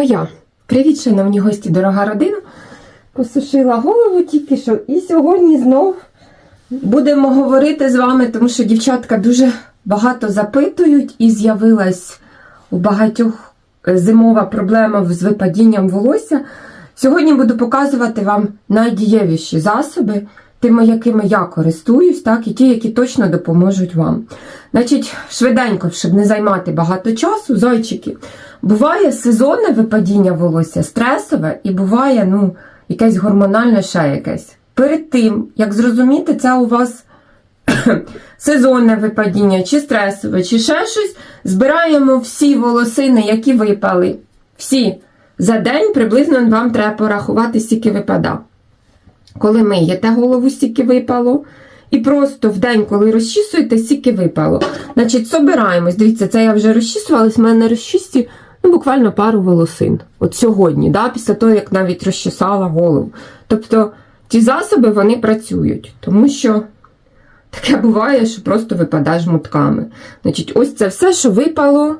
Твоя. Привіт, шановні гості, дорога родина. Посушила голову тільки що. І сьогодні знов будемо говорити з вами, тому що дівчатка дуже багато запитують і з'явилась у багатьох е, зимова проблема з випадінням волосся. Сьогодні буду показувати вам найдієвіші засоби, тими, якими я користуюсь, так, і ті, які точно допоможуть вам. Значить, швиденько, щоб не займати багато часу, зайчики. Буває сезонне випадіння волосся, стресове, і буває, ну, якесь гормональне ще якесь. Перед тим, як зрозуміти, це у вас сезонне випадіння, чи стресове, чи ще щось, збираємо всі волосини, які випали. Всі. За день приблизно вам треба порахувати, скільки випада. Коли миєте голову, стільки випало. І просто в день, коли розчісуєте, стільки випало. Значить, собираємось. Дивіться, це я вже розчісувалась, в мене на розчісті ну, буквально пару волосин. От сьогодні, да, після того, як навіть розчесала голову. Тобто ті засоби вони працюють, тому що таке буває, що просто випадає жмутками. Значить, ось це все, що випало.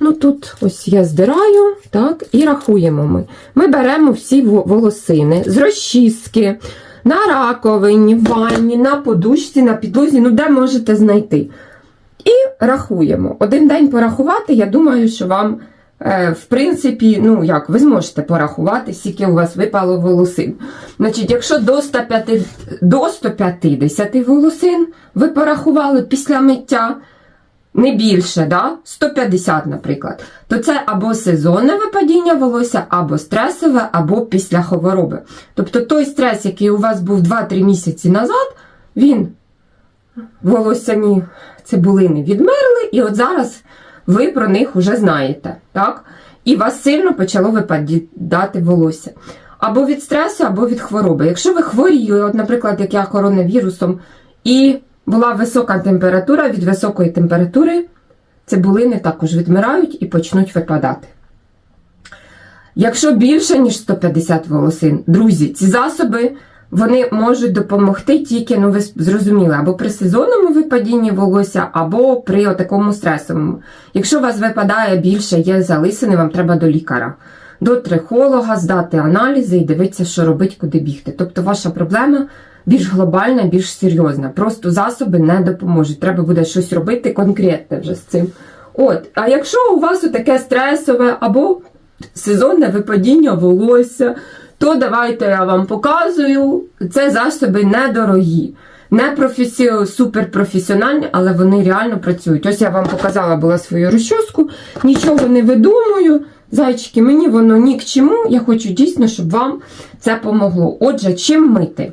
Ну, тут ось я здираю, так, і рахуємо ми. Ми беремо всі волосини з розчіски, на раковині, в ванні, на подушці, на підлозі, ну де можете знайти. І рахуємо. Один день порахувати, я думаю, що вам, е, в принципі, ну як, ви зможете порахувати, скільки у вас випало волосин. Значить, якщо до 105, до 150 волосин ви порахували після миття, не більше, да? 150, наприклад, то це або сезонне випадіння волосся, або стресове, або після хвороби. Тобто той стрес, який у вас був 2-3 місяці назад, він волосяні цибулини відмерли, і от зараз ви про них вже знаєте. так? І вас сильно почало випадати волосся. Або від стресу, або від хвороби. Якщо ви хворіли, от, наприклад, як я коронавірусом, і була висока температура, від високої температури цибулини також відмирають і почнуть випадати. Якщо більше, ніж 150 волосин, друзі, ці засоби вони можуть допомогти тільки, ну ви зрозуміли, або при сезонному випадінні волосся, або при такому стресовому. Якщо у вас випадає більше, є залисини, вам треба до лікаря, до трихолога, здати аналізи і дивитися, що робити, куди бігти. Тобто ваша проблема більш глобальна, більш серйозна. Просто засоби не допоможуть. Треба буде щось робити конкретне вже з цим. От, а якщо у вас таке стресове або сезонне випадіння волосся, то давайте я вам показую. Це засоби недорогі. Не професі... суперпрофесіональні, але вони реально працюють. Ось я вам показала була свою розчоску, нічого не видумую. Зайчики, мені воно ні к чому. Я хочу дійсно, щоб вам це помогло. Отже, чим мити?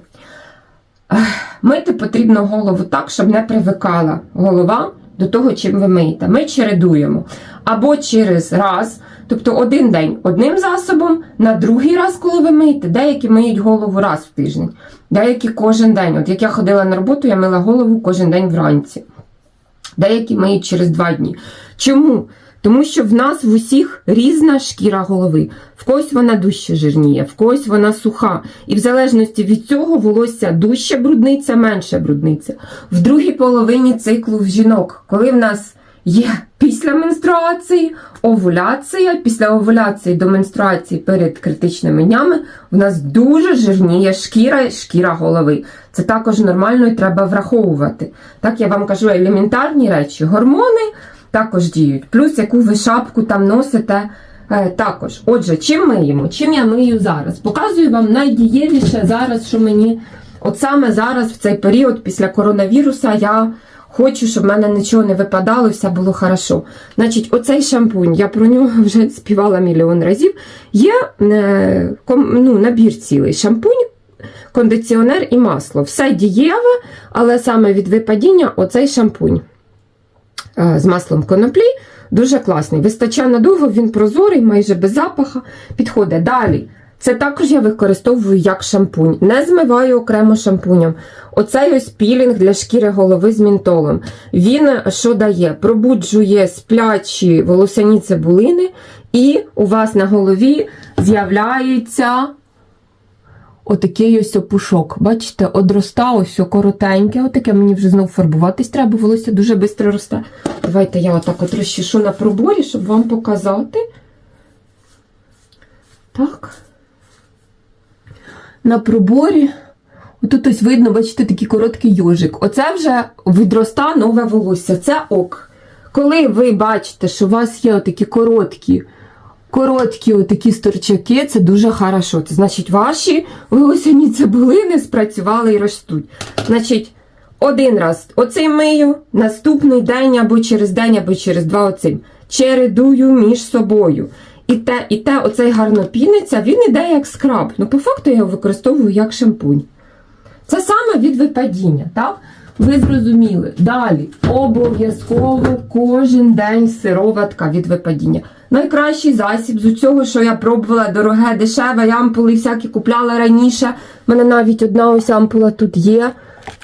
Мити потрібно голову так, щоб не привикала голова до того, чим ви миєте. Ми чередуємо. Або через раз, тобто один день одним засобом, на другий раз, коли ви миєте, деякі миють голову раз в тиждень, деякі кожен день. От як я ходила на роботу, я мила голову кожен день вранці. Деякі миють через два дні. Чому? Тому що в нас в усіх різна шкіра голови. В когось вона дужче жирніє, в когось вона суха. І в залежності від цього волосся дужче брудниться, менше брудниться. В другій половині циклу в жінок, коли в нас є після менструації, овуляція, після овуляції до менструації перед критичними днями, в нас дуже жирніє шкіра, шкіра голови. Це також нормально і треба враховувати. Так я вам кажу елементарні речі. Гормони також діють. Плюс яку ви шапку там носите. е, Також, отже, чим миємо? Чим я мию зараз? Показую вам найдієвіше зараз, що мені, от саме зараз, в цей період після коронавіруса, я хочу, щоб в мене нічого не випадало, все було хорошо. Значить, оцей шампунь, я про нього вже співала мільйон разів. Є е, ну, набір цілий шампунь, кондиціонер і масло. Все дієве, але саме від випадіння оцей шампунь е, з маслом коноплі. Дуже класний. Вистачає надовго, він прозорий, майже без запаха. Підходить. Далі. Це також я використовую як шампунь. Не змиваю окремо шампунем. Оцей ось пілінг для шкіри голови з мінтолом. Він е, що дає? Пробуджує сплячі волосяні цибулини, і у вас на голові з'являється отакий ось опушок. Бачите, одроста ось коротеньке, отаке мені вже знову фарбуватись треба, волосся дуже швидко росте. Давайте я отак от розчешу на проборі, щоб вам показати. Так. На проборі. Отут ось видно, бачите, такий короткий йожик. Оце вже відроста нове волосся. Це ок. Коли ви бачите, що у вас є отакі короткі, короткі отакі сторчаки, це дуже хорошо. Це значить, ваші волосяні цибулини спрацювали і ростуть. Значить, один раз оцим мию, наступний день або через день, або через два оцим. Чередую між собою. І те, і те, оцей гарно піниться, він іде як скраб. Ну, по факту я його використовую як шампунь. Це саме від випадіння, так? Ви зрозуміли. Далі обов'язково кожен день сироватка від випадіння. Найкращий засіб з усього, що я пробувала, дороге, дешеве, я ампули всякі купляла раніше. У мене навіть одна ось ампула тут є.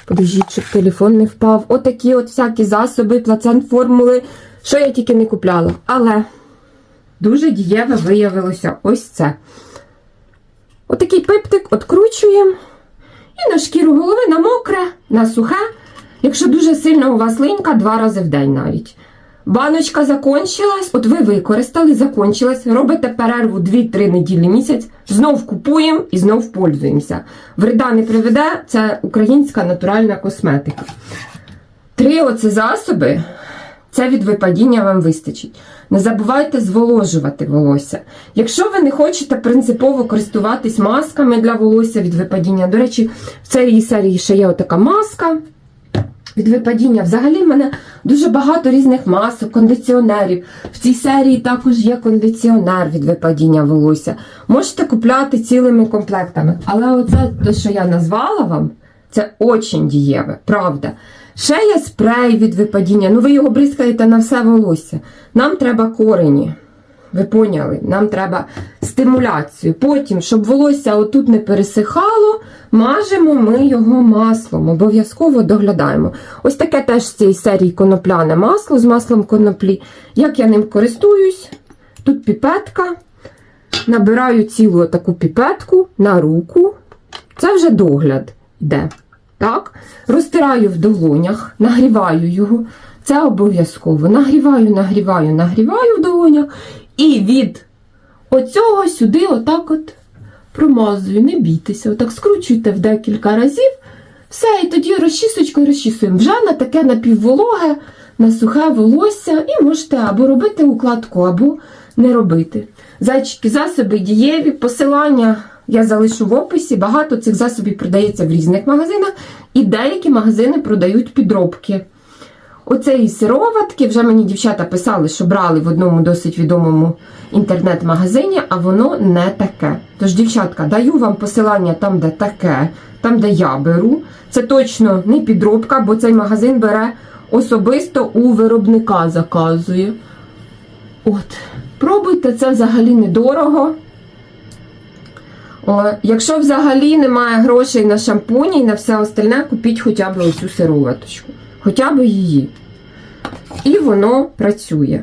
Подождіть, щоб телефон не впав. Отакі от всякі засоби, плацент формули, що я тільки не купляла. Але дуже дієве виявилося ось це. Отакий пиптик откручуємо. І на шкіру голови на мокре, на сухе. Якщо дуже сильно у вас линька, два рази в день навіть. Баночка закончилась, от ви використали, закончилась, робите перерву 2-3 неділі місяць, знов купуємо і знов пользуємося. Вреда не приведе, це українська натуральна косметика. Три оці засоби, це від випадіння вам вистачить. Не забувайте зволожувати волосся. Якщо ви не хочете принципово користуватись масками для волосся від випадіння, до речі, в цій серії ще є отака маска від випадіння. Взагалі в мене дуже багато різних масок, кондиціонерів. В цій серії також є кондиціонер від випадіння волосся. Можете купляти цілими комплектами. Але оце те, що я назвала вам, це очень дієве, правда. Ще є спрей від випадіння. Ну, ви його бризкаєте на все волосся. Нам треба корені. Ви поняли? Нам треба стимуляцію. Потім, щоб волосся отут не пересихало, мажемо ми його маслом. Обов'язково доглядаємо. Ось таке теж з цієї серії конопляне масло з маслом коноплі. Як я ним користуюсь, тут піпетка. Набираю цілу таку піпетку на руку. Це вже догляд йде. Так? Розтираю в долонях, нагріваю його. Це обов'язково. Нагріваю, нагріваю, нагріваю в долонях. І від оцього сюди отак от промазую. Не бійтеся, отак скручуйте в декілька разів. Все, і тоді розчісочкою розчісуємо. Вже на таке напіввологе, на сухе волосся, і можете або робити укладку, або не робити. Зайчики, засоби дієві, посилання я залишу в описі. Багато цих засобів продається в різних магазинах, і деякі магазини продають підробки. Оцеї сироватки вже мені дівчата писали, що брали в одному досить відомому інтернет-магазині, а воно не таке. Тож, дівчатка, даю вам посилання там, де таке, там, де я беру. Це точно не підробка, бо цей магазин бере особисто у виробника заказує. От, пробуйте, це взагалі недорого. Якщо взагалі немає грошей на шампуні і на все остальне, купіть хоча б оцю сироваточку. Хоча б її. І воно працює.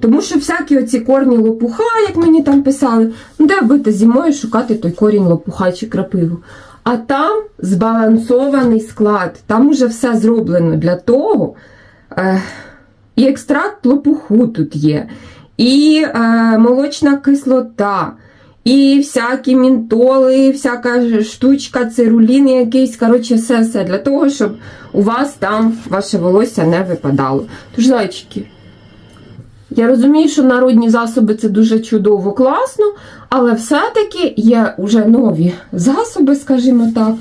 Тому що всякі оці корні лопуха, як мені там писали, ну де бити зимою шукати той корінь лопуха чи крапиву. А там збалансований склад, там уже все зроблено для того. Е, і екстракт лопуху тут є, і е, молочна кислота, і всякі мінтоли, всяка штучка, цирулін якийсь, коротше, все-все для того, щоб у вас там ваше волосся не випадало. Тож, зайчики, я розумію, що народні засоби це дуже чудово, класно, але все-таки є вже нові засоби, скажімо так.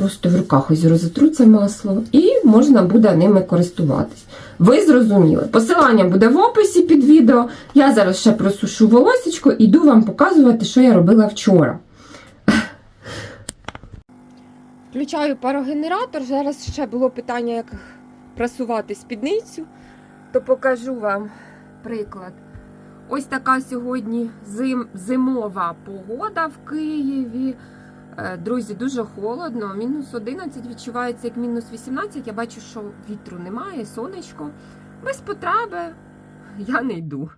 Просто в руках ось розотру це масло, і можна буде ними користуватись. Ви зрозуміли. Посилання буде в описі під відео. Я зараз ще просушу волосечко і йду вам показувати, що я робила вчора. Включаю парогенератор. Зараз ще було питання, як прасувати спідницю, то покажу вам приклад. Ось така сьогодні зим, зимова погода в Києві. Е, Друзі, дуже холодно. Мінус 11 відчувається як мінус 18. Я бачу, що вітру немає, сонечко. Без потреби я не йду.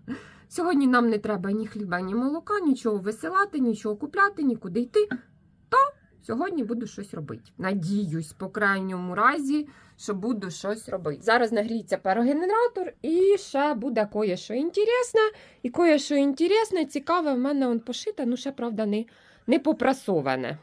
Сьогодні нам не треба ні хліба, ні молока, нічого висилати, нічого купляти, нікуди йти. То Сьогодні буду щось робити. Надіюсь, по крайньому разі, що буду щось робити. Зараз нагріється парогенератор і ще буде кое-що інтересне. І кое-що інтересне, цікаве в мене он пошите, ну ще, правда, не, не попрасоване.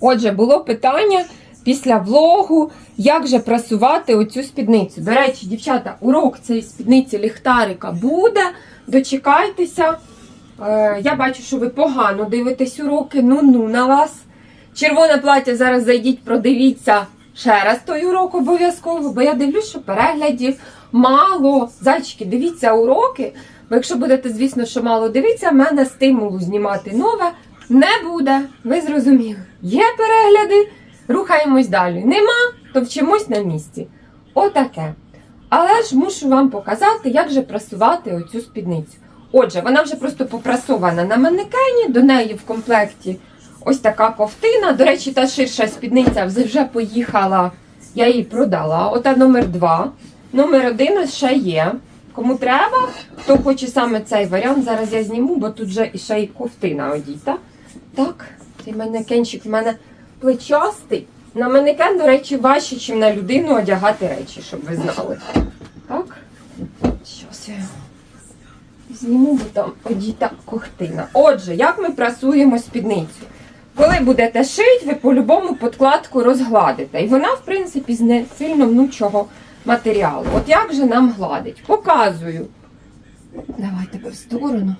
Отже, було питання після влогу, як же прасувати оцю спідницю. До речі, дівчата, урок цієї спідниці ліхтарика буде. Дочекайтеся. Е, я бачу, що ви погано дивитесь уроки. Ну-ну на вас. Червоне плаття зараз зайдіть, продивіться ще раз той урок обов'язково, бо я дивлюсь, що переглядів мало. Зайчики, дивіться уроки. Бо якщо будете, звісно, що мало дивитися, в мене стимулу знімати нове не буде. Ви зрозуміли. Є перегляди, рухаємось далі. Нема, то вчимось на місці. Отаке. Але ж мушу вам показати, як же прасувати оцю спідницю. Отже, вона вже просто попрасована на манекені, до неї в комплекті ось така ковтина. До речі, та ширша спідниця вже поїхала, я її продала. Ота номер 2. Номер 1 ще є. Кому треба, хто хоче саме цей варіант, зараз я зніму, бо тут вже ще й ковтина одіта. Так, цей манекенчик в мене плечастий. На манекен, до речі, важче, ніж на людину одягати речі, щоб ви знали. Так, щось я зніму, бо там одіта ковтина. Отже, як ми прасуємо спідницю? Коли будете шити, ви по-любому подкладку розгладите. І вона, в принципі, не сильно внучого матеріалу. От як же нам гладить? Показую. Давай тебе в сторону.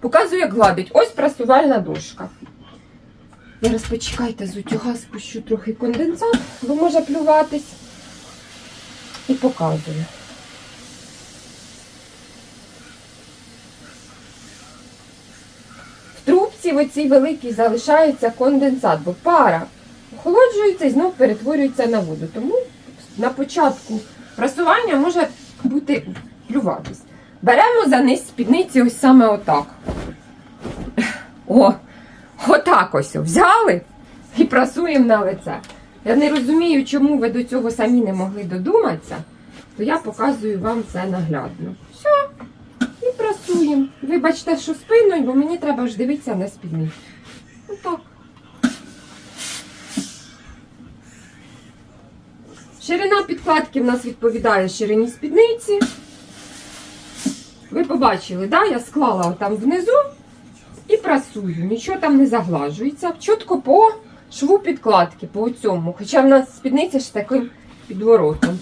Показую, як гладить. Ось прасувальна дошка. Зараз почекайте, з утюга спущу трохи конденсат, бо може плюватись. І показую. В трубці в оцій великій залишається конденсат, бо пара охолоджується і знов перетворюється на воду. Тому на початку прасування може бути плюватись. Беремо за низ спідниці ось саме отак. О, отак ось взяли і прасуємо на лице. Я не розумію, чому ви до цього самі не могли додуматися, то я показую вам це наглядно. Все, і прасуємо. Вибачте, що спиною, бо мені треба ж дивитися на спідницю. Отак. Ширина підкладки в нас відповідає ширині спідниці. Ви побачили, да? я склала там внизу і прасую. Нічого там не заглажується. Чітко по шву підкладки, по цьому. Хоча в нас спідниця ж таким підворотом.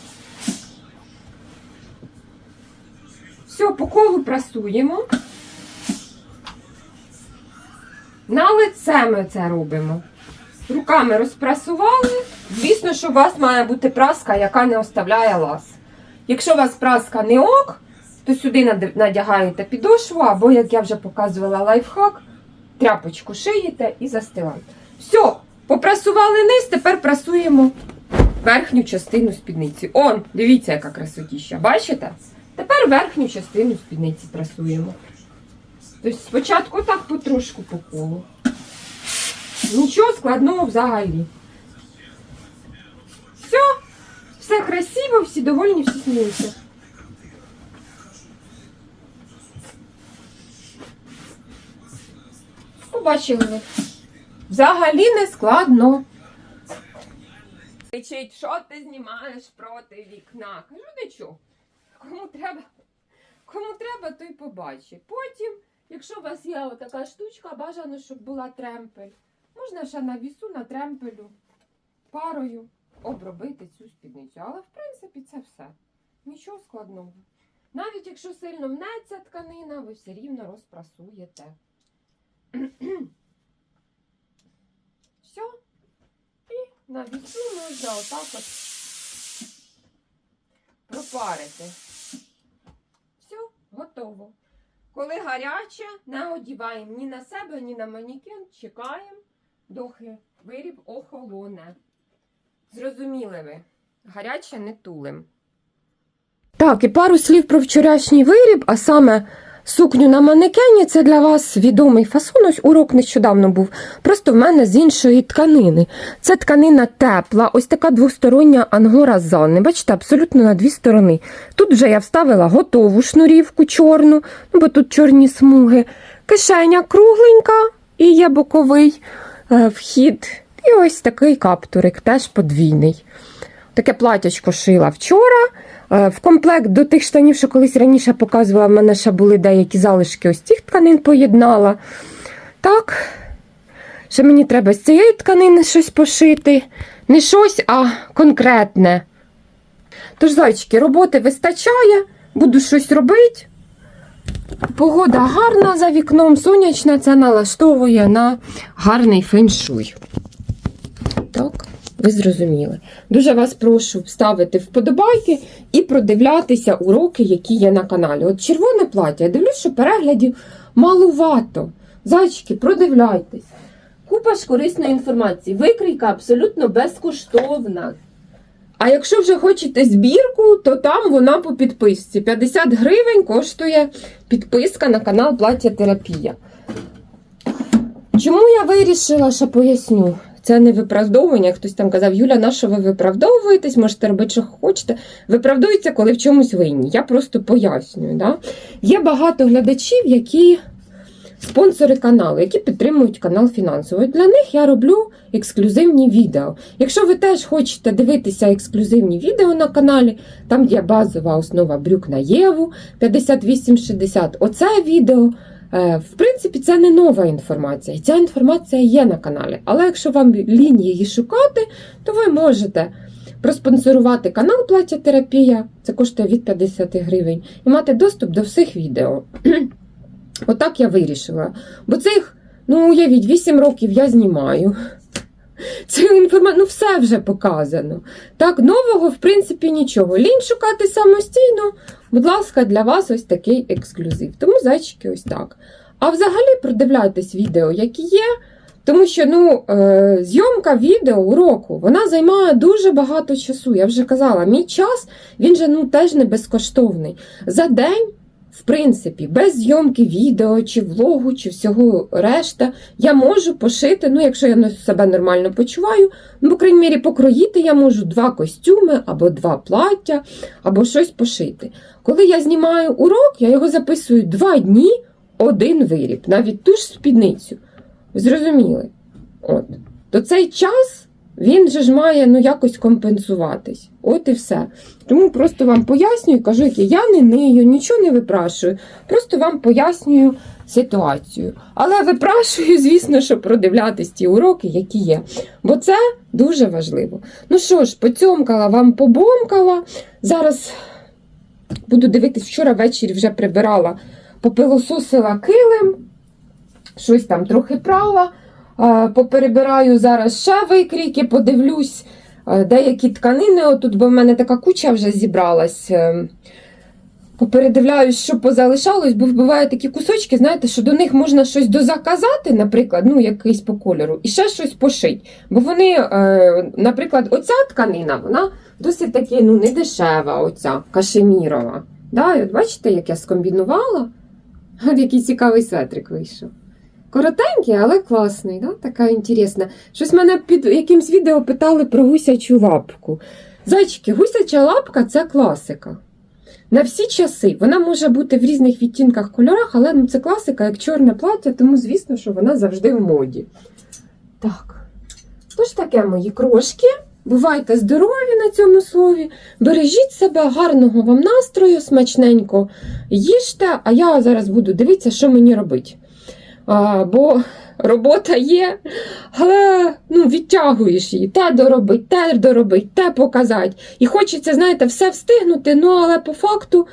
Все, по колу прасуємо. На лице ми це робимо. Руками розпрасували. Звісно, що у вас має бути праска, яка не оставляє лаз. Якщо у вас праска не ок, то сюди надягаєте підошву, або, як я вже показувала лайфхак, тряпочку шиєте і застилаєте. Все, попрасували низ, тепер прасуємо верхню частину спідниці. Он, дивіться, яка красотіща. Бачите? Тепер верхню частину спідниці прасуємо. Тобто спочатку так потрошку по колу. Нічого складного взагалі. Все, все красиво, всі довольні, всі сміються. Побачили ви. Взагалі не складно. Кричить, що ти знімаєш проти вікна? Кажу, нічого. Кому треба, кому треба, той побачить. Потім, якщо у вас є отака штучка, бажано, щоб була тремпель. Можна ще на вісу, на тремпелю, парою обробити цю спідницю. Але, в принципі, це все. Нічого складного. Навіть якщо сильно мнеться тканина, ви все рівно розпрасуєте. Все. І на вісу можна отак от пропарити. Все, готово. Коли гаряче, не одіваємо ні на себе, ні на манікен. Чекаємо, доки виріб охолоне. Зрозуміли ви? Гаряче не тулим. Так, і пару слів про вчорашній виріб, а саме сукню на манекені це для вас відомий фасон. Ось урок нещодавно був. Просто в мене з іншої тканини. Це тканина тепла, ось така двостороння ангора Занни. Бачите, абсолютно на дві сторони. Тут вже я вставила готову шнурівку чорну, ну бо тут чорні смуги. Кишеня кругленька і є боковий вхід. І ось такий каптурик, теж подвійний. Таке платячко шила вчора. Е, В комплект до тих штанів, що колись раніше показувала, в мене ще були деякі залишки ось цих тканин поєднала. Так, ще мені треба з цієї тканини щось пошити. Не щось, а конкретне. Тож, зайчики, роботи вистачає, буду щось робити. Погода гарна за вікном, сонячна, це налаштовує на гарний феншуй. Так, ви зрозуміли. Дуже вас прошу ставити вподобайки і продивлятися уроки, які є на каналі. От червоне плаття, я дивлюсь, що переглядів малувато. Зайчики, продивляйтесь. Купа ж корисної інформації. Викрійка абсолютно безкоштовна. А якщо вже хочете збірку, то там вона по підписці. 50 гривень коштує підписка на канал Плаття Терапія. Чому я вирішила, що поясню? Це не виправдовування. Хтось там казав, Юля, на що ви виправдовуєтесь, можете робити, що хочете. Виправдовується, коли в чомусь винні. Я просто пояснюю. Да? Є багато глядачів, які спонсори каналу, які підтримують канал фінансово. Для них я роблю ексклюзивні відео. Якщо ви теж хочете дивитися ексклюзивні відео на каналі, там є базова основа брюк на Єву 5860. Оце відео. е, В принципі, це не нова інформація, ця інформація є на каналі. Але якщо вам лінь її шукати, то ви можете проспонсорувати канал Плаття Терапія, це коштує від 50 гривень, і мати доступ до всіх відео. Отак я вирішила. Бо цих, ну уявіть, 8 років я знімаю. Цю інформацію, ну все вже показано. Так, нового, в принципі, нічого. Лінь шукати самостійно. Будь ласка, для вас ось такий ексклюзив. Тому зайчики ось так. А взагалі продивляйтесь відео, які є. Тому що ну, е, зйомка відео уроку вона займає дуже багато часу. Я вже казала, мій час він же ну, теж не безкоштовний. За день, в принципі, без зйомки відео чи влогу, чи всього решта, я можу пошити, ну, якщо я себе нормально почуваю, ну, по крайній мірі, покроїти я можу два костюми або два плаття, або щось пошити. Коли я знімаю урок, я його записую два дні, один виріб, навіть ту ж спідницю. Зрозуміли? От. То цей час він же ж має ну, якось компенсуватись. От і все. Тому просто вам пояснюю, кажу, які я не нию, нічого не випрашую. Просто вам пояснюю ситуацію. Але випрашую, звісно, що продивлятись ті уроки, які є. Бо це дуже важливо. Ну що ж, поцьомкала вам побомкала. Зараз буду дивитись, вчора ввечері вже прибирала, попилососила килим, щось там трохи прала. Е, Поперебираю зараз ще викрійки, подивлюсь е, деякі тканини. Отут, бо в мене така куча вже зібралась. Е, Попередивляюсь, що позалишалось, бо бувають такі кусочки, знаєте, що до них можна щось дозаказати, наприклад, ну, якийсь по кольору, і ще щось пошить. Бо вони, наприклад, оця тканина, вона досить таки ну, не дешева, оця кашемірова. Да? І от бачите, як я скомбінувала? От який цікавий светрик вийшов. Коротенький, але класний, да? така інтересна. Щось мене під якимсь відео питали про гусячу лапку. Зайчики, гусяча лапка це класика. На всі часи. Вона може бути в різних відтінках кольорах, але ну, це класика, як чорне плаття, тому звісно, що вона завжди в моді. Так. Тож таке, мої крошки. Бувайте здорові на цьому слові. Бережіть себе, гарного вам настрою, смачненько їжте, а я зараз буду дивитися, що мені робити. А, бо робота є, але ну, відтягуєш її, те доробить, те доробить, те показати. І хочеться, знаєте, все встигнути, ну але по факту,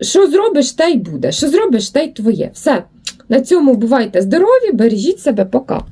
що зробиш, те й буде. Що зробиш, те й твоє. Все. На цьому бувайте здорові, бережіть себе, пока.